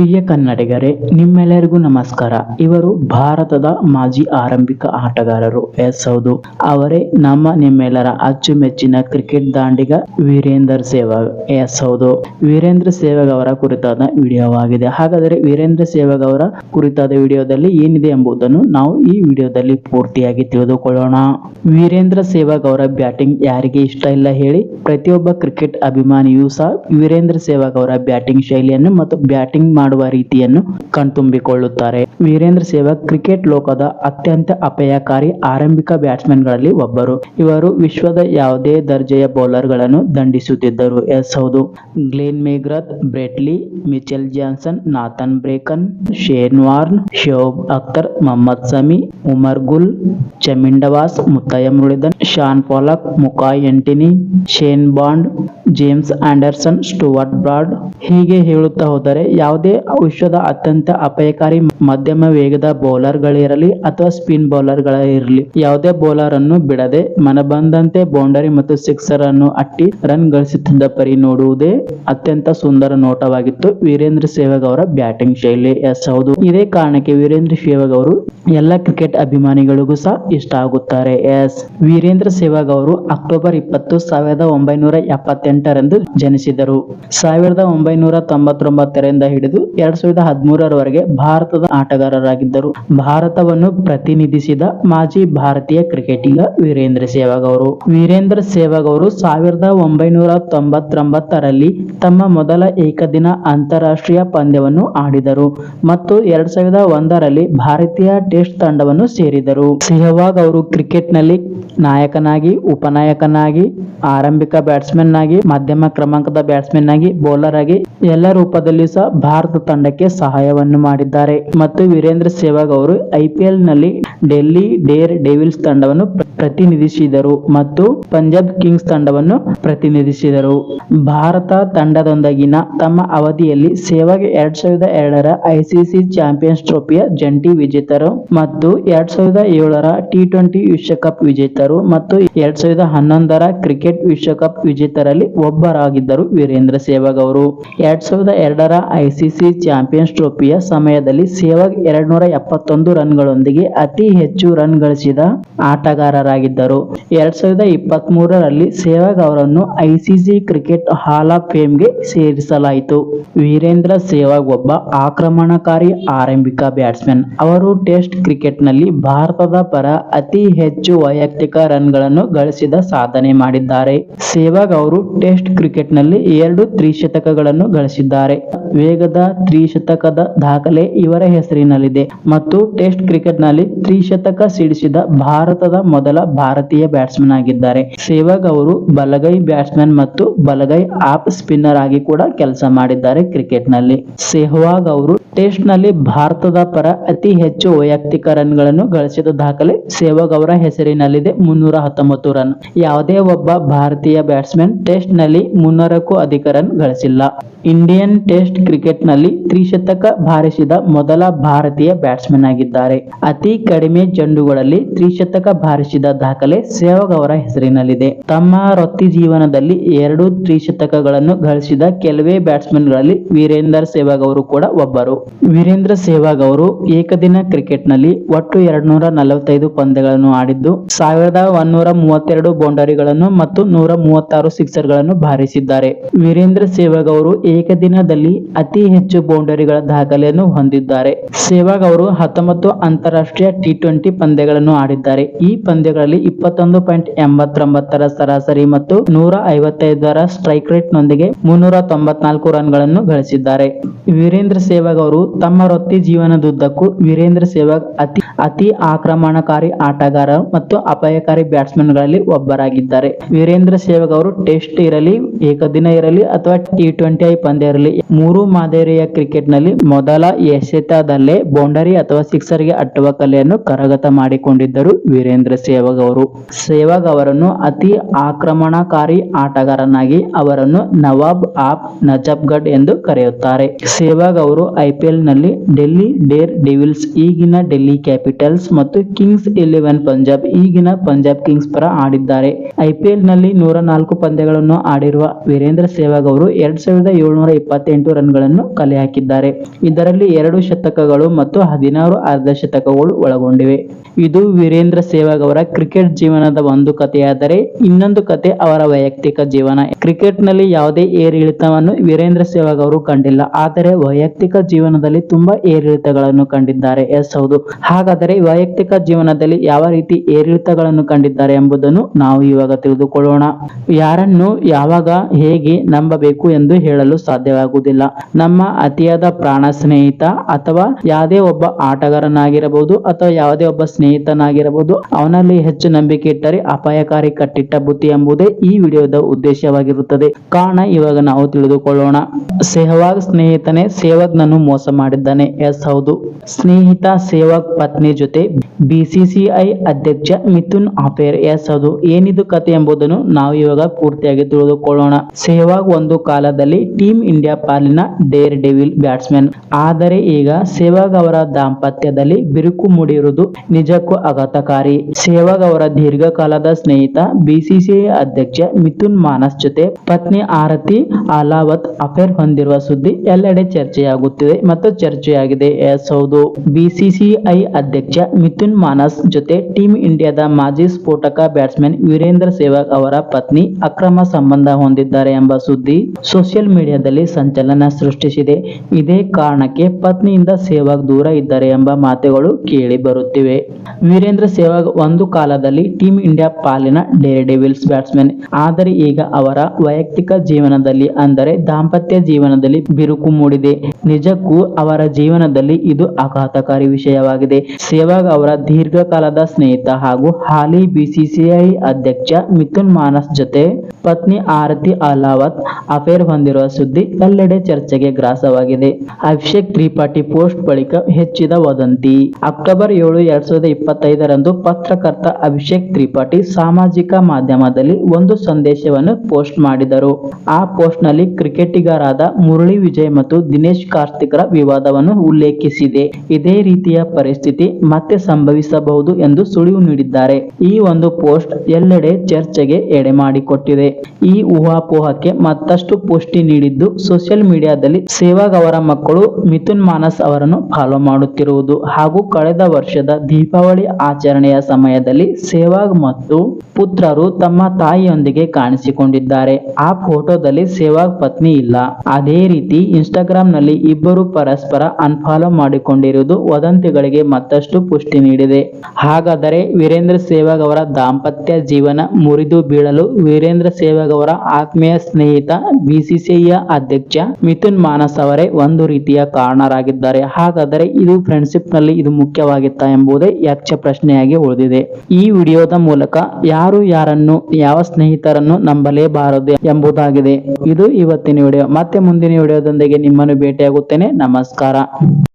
ಪ್ರಿಯ ಕನ್ನಡಿಗರೇ, ನಿಮ್ಮೆಲ್ಲರಿಗೂ ನಮಸ್ಕಾರ. ಇವರು ಭಾರತದ ಮಾಜಿ ಆರಂಭಿಕ ಆಟಗಾರರು. ಎಸ್ ಹೌದು. ಅವರೇ ನಮ್ಮ ನಿಮ್ಮೆಲ್ಲರ ಅಚ್ಚುಮೆಚ್ಚಿನ ಕ್ರಿಕೆಟ್ ದಾಂಡಿಗ ವೀರೇಂದ್ರ ಸೇವಾಗ್. ಎಸ್ ಹೌದು. ವೀರೇಂದ್ರ ಸೇವಾಗ್ ಅವರ ಕುರಿತಾದ ವಿಡಿಯೋವಾಗಿದೆ. ಹಾಗಾದರೆ ವೀರೇಂದ್ರ ಸೇವಾಗ್ ಅವರ ಕುರಿತಾದ ವಿಡಿಯೋದಲ್ಲಿ ಏನಿದೆ ಎಂಬುದನ್ನು ನಾವು ಈ ವಿಡಿಯೋದಲ್ಲಿ ಪೂರ್ತಿಯಾಗಿ ತಿಳಿದುಕೊಳ್ಳೋಣ. ವೀರೇಂದ್ರ ಸೇವಾಗ್ ಅವರ ಬ್ಯಾಟಿಂಗ್ ಯಾರಿಗೆ ಇಷ್ಟ ಇಲ್ಲ ಹೇಳಿ, ಪ್ರತಿಯೊಬ್ಬ ಕ್ರಿಕೆಟ್ ಅಭಿಮಾನಿಯೂ ಸಹ ವೀರೇಂದ್ರ ಸೇವಾಗ್ ಅವರ ಬ್ಯಾಟಿಂಗ್ ಶೈಲಿಯನ್ನು ಮತ್ತು ಬ್ಯಾಟಿಂಗ್ ಮಾಡುವ ರೀತಿಯನ್ನು ಕಣ್ತುಂಬಿಕೊಳ್ಳುತ್ತಾರೆ. ವೀರೇಂದ್ರ ಸೆಹ್ವಾಗ್ ಕ್ರಿಕೆಟ್ ಲೋಕದ ಅತ್ಯಂತ ಅಪಾಯಕಾರಿ ಆರಂಭಿಕ ಬ್ಯಾಟ್ಸ್ಮನ್ಗಳಲ್ಲಿ ಒಬ್ಬರು. ಇವರು ವಿಶ್ವದ ಯಾವುದೇ ದರ್ಜೆಯ ಬೌಲರ್ಗಳನ್ನು ದಂಡಿಸುತ್ತಿದ್ದರು. ಎಸ್ ಹೌದು. Glenn McGrath Brett Lee Mitchell Johnson, Nathan Bracken, Shane Warne Shoaib Akhtar, Mohammad Sami, Umar Gul, Chaminda Vaas, Muttiah Muralitharan Shaun Pollock Makhaya Ntini, Shane Bond, James Anderson, Stuart Broad. ಹೀಗೆ ಹೇಳುತ್ತಾ ಹೋದರೆ ಯಾವುದೇ ವಿಶ್ವದ ಅತ್ಯಂತ ಅಪಾಯಕಾರಿ ಮಧ್ಯಮ ವೇಗದ ಬೌಲರ್ ಗಳಿರಲಿ ಅಥವಾ ಸ್ಪಿನ್ ಬೌಲರ್ ಗಳಿರಲಿ ಯಾವುದೇ ಬೌಲರ್ ಅನ್ನು ಬಿಡದೆ ಮನಬಂದಂತೆ ಬೌಂಡರಿ ಮತ್ತು ಸಿಕ್ಸರ್ ಅನ್ನು ಅಟ್ಟಿ ರನ್ ಗಳಿಸುತ್ತಿದ್ದ ಪರಿ ನೋಡುವುದೇ ಅತ್ಯಂತ ಸುಂದರ ನೋಟವಾಗಿತ್ತು. ವೀರೇಂದ್ರ ಸೆಹ್ವಾಗ್ ಅವರ ಬ್ಯಾಟಿಂಗ್ ಶೈಲಿ. ಎಸ್, ಹೌದು. ಇದೇ ಕಾರಣಕ್ಕೆ ವೀರೇಂದ್ರ ಸೆಹ್ವಾಗ್ ಅವರು ಎಲ್ಲ ಕ್ರಿಕೆಟ್ ಅಭಿಮಾನಿಗಳಿಗೂ ಸಹ ಇಷ್ಟ ಆಗುತ್ತಾರೆ. ಎಸ್, ವೀರೇಂದ್ರ ಸೆಹ್ವಾಗ್ ಅವರು ಅಕ್ಟೋಬರ್ ಇಪ್ಪತ್ತು ಸಾವಿರದ ಒಂಬೈನೂರ ಎಪ್ಪತ್ತೆಂಟರಂದು ಜನಿಸಿದರು. ಸಾವಿರದ ಒಂಬೈನೂರ ತೊಂಬತ್ತೊಂಬತ್ತರಿಂದ ಹಿಡಿದು ಎರಡ್ ಸಾವಿರದ ಹದಿಮೂರರವರೆಗೆ ಭಾರತದ ಆಟಗಾರರಾಗಿದ್ದರು. ಭಾರತವನ್ನು ಪ್ರತಿನಿಧಿಸಿದ ಮಾಜಿ ಭಾರತೀಯ ಕ್ರಿಕೆಟಿಗ ವೀರೇಂದ್ರ ಸೆಹ್ವಾಗ್ ಅವರು ವೀರೇಂದ್ರ ಸೆಹ್ವಾಗ್ ಅವರು ಸಾವಿರದ ಒಂಬೈನೂರ ತೊಂಬತ್ತೊಂಬತ್ತರಲ್ಲಿ ತಮ್ಮ ಮೊದಲ ಏಕದಿನ ಅಂತಾರಾಷ್ಟ್ರೀಯ ಪಂದ್ಯವನ್ನು ಆಡಿದರು ಮತ್ತು ಎರಡ್ ಸಾವಿರದ ಒಂದರಲ್ಲಿ ಭಾರತೀಯ ಟೆಸ್ಟ್ ತಂಡವನ್ನು ಸೇರಿದರು. ಸೆಹ್ವಾಗ್ ಅವರು ಕ್ರಿಕೆಟ್ನಲ್ಲಿ ನಾಯಕನಾಗಿ, ಉಪನಾಯಕನಾಗಿ, ಆರಂಭಿಕ ಬ್ಯಾಟ್ಸ್ಮನ್ ಆಗಿ, ಮಧ್ಯಮ ಕ್ರಮಾಂಕದ ಬ್ಯಾಟ್ಸ್ಮನ್ ಆಗಿ, ಬೌಲರ್ ಆಗಿ ಎಲ್ಲ ರೂಪದಲ್ಲಿ ಸಹ ಭಾರತ ತಂಡಕ್ಕೆ ಸಹಾಯವನ್ನು ಮಾಡಿದ್ದಾರೆ. ಮತ್ತು ವೀರೇಂದ್ರ ಸೆಹ್ವಾಗ್ ಅವರು ಐಪಿಎಲ್ನಲ್ಲಿ ಡೆಲ್ಲಿ ಡೇರ್ ಡೇವಿಲ್ಸ್ ತಂಡವನ್ನು ಪ್ರತಿನಿಧಿಸಿದರು ಮತ್ತು ಪಂಜಾಬ್ ಕಿಂಗ್ಸ್ ತಂಡವನ್ನು ಪ್ರತಿನಿಧಿಸಿದರು. ಭಾರತ ತಂಡದೊಂದಿಗಿನ ತಮ್ಮ ಅವಧಿಯಲ್ಲಿ ಸೇವಾಗ್ ಎರಡ್ ಸಾವಿರದ ಎರಡರ ಐಸಿಸಿ ಚಾಂಪಿಯನ್ಸ್ ಟ್ರೋಫಿಯ ಜಂಟಿ ವಿಜೇತರು ಮತ್ತು ಎರಡ್ ಸಾವಿರದ ಏಳರ ಟಿ ಟ್ವೆಂಟಿ ವಿಶ್ವಕಪ್ ವಿಜೇತರು ಮತ್ತು ಎರಡ್ ಸಾವಿರದ ಹನ್ನೊಂದರ ಕ್ರಿಕೆಟ್ ವಿಶ್ವಕಪ್ ವಿಜೇತರಲ್ಲಿ ಒಬ್ಬರಾಗಿದ್ದರು ವೀರೇಂದ್ರ ಸೆಹ್ವಾಗ್ ಅವರು. ಎರಡ್ ಸಾವಿರದ ಎರಡರ ಐಸಿಸಿ ಚಾಂಪಿಯನ್ಸ್ ಟ್ರೋಫಿಯ ಸಮಯದಲ್ಲಿ ಸೆಹ್ವಾಗ್ ಎರಡ್ನೂರ ಎಪ್ಪತ್ತೊಂದು ರನ್ಗಳೊಂದಿಗೆ ಅತಿ ಹೆಚ್ಚು ರನ್ ಗಳಿಸಿದ ಆಟಗಾರರಾಗಿದ್ದರು. ಎರಡ್ ಸಾವಿರದ ಇಪ್ಪತ್ತ್ ಮೂರರಲ್ಲಿ ಸೆಹ್ವಾಗ್ ಅವರನ್ನು ಐಸಿಸಿ ಕ್ರಿಕೆಟ್ ಹಾಲ್ ಆಫ್ ಫೇಮ್ಗೆ ಸೇರಿಸಲಾಯಿತು. ವೀರೇಂದ್ರ ಸೆಹ್ವಾಗ್ ಒಬ್ಬ ಆಕ್ರಮಣಕಾರಿ ಆರಂಭಿಕ ಬ್ಯಾಟ್ಸ್ಮನ್ ಅವರು ಟೆಸ್ಟ್ ಕ್ರಿಕೆಟ್ನಲ್ಲಿ ಭಾರತದ ಪರ ಅತಿ ಹೆಚ್ಚು ವೈಯಕ್ತಿಕ ರನ್ಗಳನ್ನು ಗಳಿಸಿದ ಸಾಧನೆ ಮಾಡಿದ್ದಾರೆ. ಸೆಹ್ವಾಗ್ ಅವರು ಟೆಸ್ಟ್ ಕ್ರಿಕೆಟ್ನಲ್ಲಿ ಎರಡು ತ್ರಿಶತಕಗಳನ್ನು ಗಳಿಸಿದ್ದಾರೆ. ವೇಗದ ತ್ರಿಶತಕದ ದಾಖಲೆ ಇವರ ಹೆಸರಿನಲ್ಲಿದೆ ಮತ್ತು ಟೆಸ್ಟ್ ಕ್ರಿಕೆಟ್ನಲ್ಲಿ ತ್ರಿಶತಕ ಸಿಡಿಸಿದ ಭಾರತದ ಮೊದಲ ಭಾರತೀಯ ಬ್ಯಾಟ್ಸ್ಮನ್ ಆಗಿದ್ದಾರೆ. ಸೆಹ್ವಾಗ್ ಅವರು ಬಲಗೈ ಬ್ಯಾಟ್ಸ್ಮನ್ ಮತ್ತು ಬಲಗೈ ಆಫ್ ಸ್ಪಿನ್ನರ್ ಆಗಿ ಕೂಡ ಕೆಲಸ ಮಾಡಿದ್ದಾರೆ ಕ್ರಿಕೆಟ್ನಲ್ಲಿ. ಸೆಹ್ವಾಗ್ ಅವರು ಟೆಸ್ಟ್ನಲ್ಲಿ ಭಾರತದ ಪರ ಅತಿ ಹೆಚ್ಚು ವೈಯಕ್ತಿಕ ರನ್ಗಳನ್ನು ಗಳಿಸಿದ ದಾಖಲೆ ಸೆಹ್ವಾಗ್ ಅವರ ಹೆಸರಿನಲ್ಲಿದೆ ಮುನ್ನೂರ ಹತ್ತೊಂಬತ್ತು ರನ್. ಯಾವುದೇ ಒಬ್ಬ ಭಾರತೀಯ ಬ್ಯಾಟ್ಸ್ಮನ್ ಟೆಸ್ಟ್ನಲ್ಲಿ ಮುನ್ನೂರಕ್ಕೂ ಅಧಿಕ ರನ್ ಗಳಿಸಿಲ್ಲ. ಇಂಡಿಯನ್ ಟೆಸ್ಟ್ ಕ್ರಿಕೆಟ್ನಲ್ಲಿ ತ್ರಿಶತಕ ಬಾರಿಸಿದ ಮೊದಲ ಭಾರತೀಯ ಬ್ಯಾಟ್ಸ್ಮನ್ ಆಗಿದ್ದಾರೆ. ಅತಿ ಕಡಿಮೆ ಚೆಂಡುಗಳಲ್ಲಿ ತ್ರಿಶತಕ ಬಾರಿಸಿದ ದಾಖಲೆ ಸೆಹ್ವಾಗ್ ಅವರ ಹೆಸರಿನಲ್ಲಿದೆ. ತಮ್ಮ ವೃತ್ತಿ ಜೀವನದಲ್ಲಿ ಎರಡು ತ್ರಿಶತಕಗಳನ್ನು ಗಳಿಸಿದ ಕೆಲವೇ ಬ್ಯಾಟ್ಸ್ಮನ್ಗಳಲ್ಲಿ ವೀರೇಂದ್ರ ಸೆಹ್ವಾಗ್ ಅವರು ಕೂಡ ಒಬ್ಬರು. ವೀರೇಂದ್ರ ಸೆಹ್ವಾಗ್ ಅವರು ಏಕದಿನ ಕ್ರಿಕೆಟ್ನಲ್ಲಿ ಒಟ್ಟು ಎರಡ್ನೂರ ನಲವತ್ತೈದು ಪಂದ್ಯಗಳನ್ನು ಆಡಿದ್ದು, ಸಾವಿರದ ಒಂದೂರ ಮೂವತ್ತೆರಡು ಬೌಂಡರಿಗಳನ್ನು ಮತ್ತು ನೂರ ಮೂವತ್ತಾರು ಸಿಕ್ಸರ್ಗಳನ್ನು ಬಾರಿಸಿದ್ದಾರೆ. ವೀರೇಂದ್ರ ಸೆಹ್ವಾಗ್ ಅವರು ಏಕದಿನದಲ್ಲಿ ಅತಿ ಹೆಚ್ಚು ಬೌಂಡರಿಗಳ ದಾಖಲೆಯನ್ನು ಹೊಂದಿದ್ದಾರೆ. ಸೆಹ್ವಾಗ್ ಅವರು ಹತ್ತೊಂಬತ್ತು ಅಂತಾರಾಷ್ಟ್ರೀಯ ಟಿ ಟ್ವೆಂಟಿ ಪಂದ್ಯಗಳನ್ನು ಆಡಿದ್ದಾರೆ. ಈ ಪಂದ್ಯಗಳಲ್ಲಿ ಇಪ್ಪತ್ತೊಂದು ಪಾಯಿಂಟ್ ಎಂಬತ್ತೊಂಬತ್ತರ ಸರಾಸರಿ ಮತ್ತು ನೂರ ಐವತ್ತೈದರ ಸ್ಟ್ರೈಕ್ ರೇಟ್ ನೊಂದಿಗೆ ಮುನ್ನೂರ ತೊಂಬತ್ನಾಲ್ಕು ರನ್ಗಳನ್ನು ಗಳಿಸಿದ್ದಾರೆ. ವೀರೇಂದ್ರ ಸೆಹ್ವಾಗ್ ಅವರು ತಮ್ಮ ವೃತ್ತಿ ಜೀವನದುದ್ದಕ್ಕೂ ವೀರೇಂದ್ರ ಸೆಹ್ವಾಗ್ ಅತಿ ಅತಿ ಆಕ್ರಮಣಕಾರಿ ಆಟಗಾರ ಮತ್ತು ಅಪಾಯಕಾರಿ ಬ್ಯಾಟ್ಸ್ಮನ್ಗಳಲ್ಲಿ ಒಬ್ಬರಾಗಿದ್ದಾರೆ. ವೀರೇಂದ್ರ ಸೆಹ್ವಾಗ್ ಅವರು ಟೆಸ್ಟ್ ಇರಲಿ, ಏಕದಿನ ಇರಲಿ ಅಥವಾ ಟಿ ಟ್ವೆಂಟಿ ಐ ಪಂದ್ಯ ಇರಲಿ, ಮೂರು ಮಾದರಿಯ ಕ್ರಿಕೆಟ್ನಲ್ಲಿ ಮೊದಲ ಎಸೆತದಲ್ಲೇ ಬೌಂಡರಿ ಅಥವಾ ಸಿಕ್ಸರ್ಗೆ ಅಟ್ಟುವ ಕಲೆಯನ್ನು ಕರಗತ ಮಾಡಿಕೊಂಡಿದ್ದರು ವೀರೇಂದ್ರ ಸೆಹ್ವಾಗ್ ಅವರು. ಸೆಹ್ವಾಗ್ ಅವರನ್ನು ಅತಿ ಆಕ್ರಮಣಕಾರಿ ಆಟಗಾರನಾಗಿ ಅವರನ್ನು ನವಾಬ್ ಆಫ್ ನಜಫ್ಗಢ್ ಎಂದು ಕರೆಯುತ್ತಾರೆ. ಸೆಹ್ವಾಗ್ ಅವರು ಐಪಿಎಲ್ನಲ್ಲಿ ಡೆಲ್ಲಿ ಡೇರ್ ಡೆವಿಲ್ಸ್ ಈಗಿನ ಡೆಲ್ಲಿ ಕ್ಯಾಪಿಟಲ್ಸ್ ಮತ್ತು ಕಿಂಗ್ಸ್ ಇಲೆವೆನ್ ಪಂಜಾಬ್ ಈಗಿನ ಪಂಜಾಬ್ ಕಿಂಗ್ಸ್ ಪರ ಆಡಿದ್ದಾರೆ. ಐಪಿಎಲ್ನಲ್ಲಿ ನೂರ ನಾಲ್ಕು ಪಂದ್ಯಗಳನ್ನು ಆಡಿರುವ ವೀರೇಂದ್ರ ಸೇವಾಗ್ ಅವರು ಎರಡ್ ಸಾವಿರದ ಏಳುನೂರ ಇಪ್ಪತ್ತೆಂಟು ರನ್ಗಳನ್ನು ಕಲೆ ಹಾಕಿದ್ದಾರೆ. ಇದರಲ್ಲಿ ಎರಡು ಶತಕಗಳು ಮತ್ತು ಹದಿನಾರು ಅರ್ಧ ಶತಕಗಳು ಒಳಗೊಂಡಿವೆ. ಇದು ವೀರೇಂದ್ರ ಸೇವಾಗ್ ಅವರ ಕ್ರಿಕೆಟ್ ಜೀವನದ ಒಂದು ಕಥೆಯಾದರೆ ಇನ್ನೊಂದು ಕತೆ ಅವರ ವೈಯಕ್ತಿಕ ಜೀವನ. ಕ್ರಿಕೆಟ್ನಲ್ಲಿ ಯಾವುದೇ ಏರಿಳಿತವನ್ನು ವೀರೇಂದ್ರ ಸೆಹ್ವಾಗ್ ಅವರು ಕಂಡಿಲ್ಲ, ಆದರೆ ವೈಯಕ್ತಿಕ ಜೀವನದಲ್ಲಿ ತುಂಬಾ ಏರಿಳಿತಗಳನ್ನು ಕಂಡಿದ್ದಾರೆ ಎಸ್ ಹೌದು ಹಾಗಾದರೆ ವೈಯಕ್ತಿಕ ಜೀವನದಲ್ಲಿ ಯಾವ ರೀತಿ ಏರಿಳಿತಗಳನ್ನು ಕಂಡಿದ್ದಾರೆ ಎಂಬುದನ್ನು ನಾವು ಇವಾಗ ತಿಳಿದುಕೊಳ್ಳೋಣ. ಯಾರನ್ನು ಯಾವಾಗ ಹೇಗೆ ನಂಬಬೇಕು ಎಂದು ಹೇಳಲು ಸಾಧ್ಯವಾಗುವುದಿಲ್ಲ. ನಮ್ಮ ಅತಿಯಾದ ಪ್ರಾಣ ಸ್ನೇಹಿತ ಅಥವಾ ಯಾವುದೇ ಒಬ್ಬ ಆಟಗಾರನಾಗಿರಬಹುದು ಅಥವಾ ಯಾವುದೇ ಒಬ್ಬ ಸ್ನೇಹಿತನಾಗಿರಬಹುದು, ಅವನಲ್ಲಿ ಹೆಚ್ಚು ನಂಬಿಕೆ ಇಟ್ಟರೆ ಅಪಾಯಕಾರಿ ಕಟ್ಟಿಟ್ಟ ಬುತ್ತಿ ಎಂಬುದೇ ಈ ವಿಡಿಯೋದ ಉದ್ದೇಶವಾಗಿರುತ್ತದೆ. ಕಾರಣ ಇವಾಗ ನಾವು ತಿಳಿದುಕೊಳ್ಳೋಣ. ಸೆಹವಾಗ್ ಸ್ನೇಹಿತನೇ, ಸೇವಕ್ನನ್ನು ಮೋಸ ಮಾಡಿದ್ದಾನೆ. ಎಸ್, ಹೌದು. ಸ್ನೇಹಿತ, ಸೇವಕ್, ಪತ್ನಿ ಜೊತೆ ಬಿಸಿಸಿಐ ಅಧ್ಯಕ್ಷ ಮಿಥುನ್ ಅಫೇರ್. ಎಸ್, ಹೌದು. ಏನಿದು ಕತೆ ಎಂಬುದನ್ನು ನಾವು ಇವಾಗ ಪೂರ್ತಿಯಾಗಿ ತಿಳಿದುಕೊಳ್ಳೋಣ. ಸೆಹವಾಗ್ ಒಂದು ಕಾಲದಲ್ಲಿ ಟೀಮ್ ಇಂಡಿಯಾ ಪಾಲಿನ ಡೇರ್ ಡೆವಿಲ್ ಬ್ಯಾಟ್ಸ್ಮನ್ ಆದರೆ ಈಗ ಸೇವಾಗ್ ಅವರ ದಾಂಪತ್ಯದಲ್ಲಿ ಬಿರುಕು ಮೂಡಿರುವುದು ನಿಜಕ್ಕೂ ಆಘಾತಕಾರಿ. ಸೇವಾಗ್ ಅವರ ದೀರ್ಘಕಾಲದ ಸ್ನೇಹಿತ, ಬಿಸಿಸಿಐ ಅಧ್ಯಕ್ಷ ಮಿಥುನ್ ಮಾನಸ್ ಜೊತೆ ಪತ್ನಿ ಆರತಿ ಅಲಾವತ್ ಅಫೇರ್ ಹೊಂದಿರುವ ಸುದ್ದಿ ಎಲ್ಲೆಡೆ ಚರ್ಚೆಯಾಗುತ್ತಿದೆ ಮತ್ತು ಚರ್ಚೆಯಾಗಿದೆ. ಎಸ್ ಹೌದು. ಬಿಸಿಸಿಐ ಅಧ್ಯಕ್ಷ ಮಿಥುನ್ ಮಾನಸ್ ಜೊತೆ ಟೀಮ್ ಇಂಡಿಯಾದ ಮಾಜಿ ಸ್ಫೋಟಕ ಬ್ಯಾಟ್ಸ್ಮನ್ ವೀರೇಂದ್ರ ಸೇವಾಗ್ ಅವರ ಪತ್ನಿ ಅಕ್ರಮ ಸಂಬಂಧ ಹೊಂದಿದ್ದಾರೆ ಎಂಬ ಸುದ್ದಿ ಸೋಷಿಯಲ್ ಮೀಡಿಯಾದಲ್ಲಿ ಸಂಚಲನ ಸೃಷ್ಟಿಸಿದೆ. ಇದೇ ಕಾರಣಕ್ಕೆ ಪತ್ನಿಯಿಂದ ಸೆಹ್ವಾಗ್ ದೂರ ಇದ್ದಾರೆ ಎಂಬ ಮಾತುಗಳು ಕೇಳಿ ಬರುತ್ತಿವೆ. ವೀರೇಂದ್ರ ಸೆಹ್ವಾಗ್ ಒಂದು ಕಾಲದಲ್ಲಿ ಟೀಮ್ ಇಂಡಿಯಾ ಪಾಲಿನ ಡೇರ್ ಡೆವಿಲ್ಸ್ ಬ್ಯಾಟ್ಸ್ಮನ್. ಆದರೆ ಈಗ ಅವರ ವೈಯಕ್ತಿಕ ಜೀವನದಲ್ಲಿ ಅಂದರೆ ದಾಂಪತ್ಯ ಜೀವನದಲ್ಲಿ ಬಿರುಕು ಮೂಡಿದೆ. ನಿಜಕ್ಕೂ ಅವರ ಜೀವನದಲ್ಲಿ ಇದು ಆಘಾತಕಾರಿ ವಿಷಯವಾಗಿದೆ. ಸೆಹ್ವಾಗ್ ಅವರ ದೀರ್ಘಕಾಲದ ಸ್ನೇಹಿತ ಹಾಗೂ ಹಾಲಿ ಬಿಸಿಸಿಐ ಅಧ್ಯಕ್ಷ ಮಿಥುನ್ ಮಾನಸ್ ಜೊತೆ ಪತ್ನಿ ಆರತಿ ಅಲಾವತ್ ಅಫೇರ್ ಹೊಂದಿರುವ ಸುದ್ದಿ ಎಲ್ಲೆಡೆ ಚರ್ಚೆಗೆ ಗ್ರಾಸವಾಗಿದೆ ಅಭಿಷೇಕ್ ತ್ರಿಪಾಠಿ ಪೋಸ್ಟ್ ಬಳಿಕ ಹೆಚ್ಚಿದ ವದಂತಿ ಅಕ್ಟೋಬರ್ ಏಳು, ಎರಡ್ ಸಾವಿರದ ಇಪ್ಪತ್ತೈದರಂದು ಪತ್ರಕರ್ತ ಅಭಿಷೇಕ್ ತ್ರಿಪಾಠಿ ಸಾಮಾಜಿಕ ಮಾಧ್ಯಮದಲ್ಲಿ ಒಂದು ಸಂದೇಶವನ್ನು ಪೋಸ್ಟ್ ಮಾಡಿದರು. ಆ ಪೋಸ್ಟ್ನಲ್ಲಿ ಕ್ರಿಕೆಟಿಗರಾದ ಮುರಳಿ ವಿಜಯ್ ಮತ್ತು ದಿನೇಶ್ ಕಾರ್ತಿಕ್ರ ವಿವಾದವನ್ನು ಉಲ್ಲೇಖಿಸಿದೆ. ಇದೇ ರೀತಿಯ ಪರಿಸ್ಥಿತಿ ಮತ್ತೆ ಸಂಭವಿಸಬಹುದು ಎಂದು ಸುಳಿವು ನೀಡಿದ್ದಾರೆ. ಈ ಒಂದು ಪೋಸ್ಟ್ ಎಲ್ಲೆಡೆ ಚರ್ಚೆಗೆ ಎಡೆ ಮಾಡಿಕೊಟ್ಟಿದೆ. ಈ ಊಹಾಪೋಹಕ್ಕೆ ಮತ್ತಷ್ಟು ಪುಷ್ಟಿ ನೀಡಿದ್ದು ಸೋಷಿಯಲ್ ಮೀಡಿಯಾದಲ್ಲಿ ಸೆಹವಾಗ್ ಅವರ ಮಕ್ಕಳು ಮಿಥುನ್ ಮಾನಸ್ ಅವರನ್ನು ಫಾಲೋ ಮಾಡುತ್ತಿರುವುದು ಹಾಗೂ ಕಳೆದ ವರ್ಷದ ದೀಪಾವಳಿ ಆಚರಣೆಯ ಸಮಯದಲ್ಲಿ ಸೇವಾಗ್ ಮತ್ತು ಪುತ್ರರು ತಮ್ಮ ತಾಯಿಯೊಂದಿಗೆ ಕಾಣಿಸಿಕೊಂಡಿದ್ದಾರೆ. ಆ ಫೋಟೋದಲ್ಲಿ ಸೇವಾಗ್ ಪತ್ನಿ ಇಲ್ಲ. ಅದೇ ರೀತಿ ಇನ್ಸ್ಟಾಗ್ರಾಮ್ನಲ್ಲಿ ಇಬ್ಬರು ಪರಸ್ಪರ ಅನ್ಫಾಲೋ ಮಾಡಿಕೊಂಡಿರುವುದು ವದಂತಿಗಳಿಗೆ ಮತ್ತಷ್ಟು ಪುಷ್ಟಿ ನೀಡಿದೆ. ಹಾಗಾದರೆ ವೀರೇಂದ್ರ ಸೇವಾಗ್ ಅವರ ದಾಂಪತ್ಯ ಜೀವನ ಮುರಿದು ಬೀಳಲು ವೀರೇಂದ್ರ ಸೇವಾಗ್ ಅವರ ಆತ್ಮೀಯ ಸ್ನೇಹಿತ ಬಿಸಿಸಿಐ ಅಧ್ಯಕ್ಷ ಮಿಥುನ್ ಮಾನಸ್ ಅವರೇ ಒಂದು ರೀತಿಯ ಕಾರಣರಾಗಿದ್ದಾರೆ. ಹಾಗಾದರೆ ಇದು ಫ್ರೆಂಡ್ಶಿಪ್ನಲ್ಲಿ ಇದು ಮುಖ್ಯವಾಗಿತ್ತಾ ಎಂಬುದೇ ಯಕ್ಷ ಪ್ರಶ್ನೆಯಾಗಿ ಉಳಿದಿದೆ. ಈ ವಿಡಿಯೋದ ಮೂಲಕ ಯಾರು ಯಾರನ್ನು, ಯಾವ ಸ್ನೇಹಿತರನ್ನು ನಂಬಲೇಬಾರದು ಎಂಬುದಾಗಿದೆ. ಇದು ಇವತ್ತಿನ ವಿಡಿಯೋ. ಮತ್ತೆ ಮುಂದಿನ ವಿಡಿಯೋದೊಂದಿಗೆ ನಿಮ್ಮನ್ನು ಭೇಟಿಯಾಗುತ್ತೇನೆ. ನಮಸ್ಕಾರ.